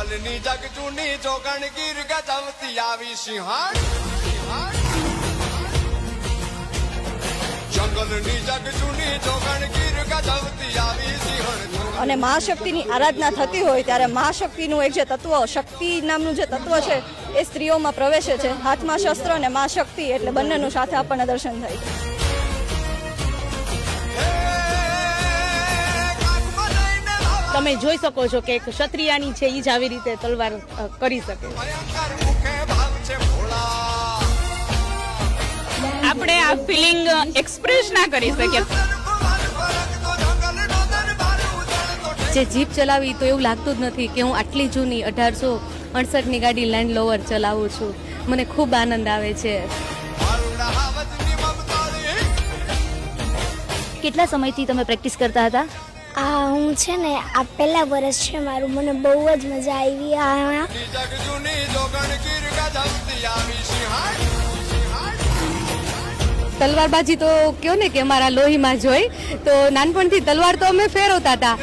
જંગલની જગ ચૂની જોગણ ગીર ગજવતી આવી સિંહણ. જંગલની જગ ચૂની જોગણ ગીર ગજવતી આવી સિંહણ. અને મહાશક્તિની આરાધના થતી હોય ત્યારે મહાશક્તિનું એક જે તત્વ, શક્તિ નામનું જે તત્વ છે, એ સ્ત્રીઓમાં પ્રવેશે છે. હાથમાં શસ્ત્ર અને મહાશક્તિ એટલે બંનેનું સાથે આપણને દર્શન થાય. છે તમે જોઈ શકો છો કે એક ક્ષત્રિયાની છે એ જ આવી રીતે તલવાર કરી શકે. આપણે આ ફિલિંગ એક્સપ્રેસ ના કરી શકીએ. જે જીપ ચલાવી તો એવું લાગતું જ નથી કે હું આટલી જૂની અઢારસો અડસઠની ગાડી લેન્ડ લોવર ચલાવું છું. મને ખૂબ આનંદ આવે છે. કેટલા સમયથી તમે પ્રેક્ટિસ કરતા હતા? આ હું છે ને આ પહેલા વર્ષ છે, મારું મને બહુ જ મજા આવી. આ તલવારબાજી તો કયો ને કે અમારા લોહીમાં જોઈ તો નાનપણથી તલવાર તો અમે ફેરવતા હતા.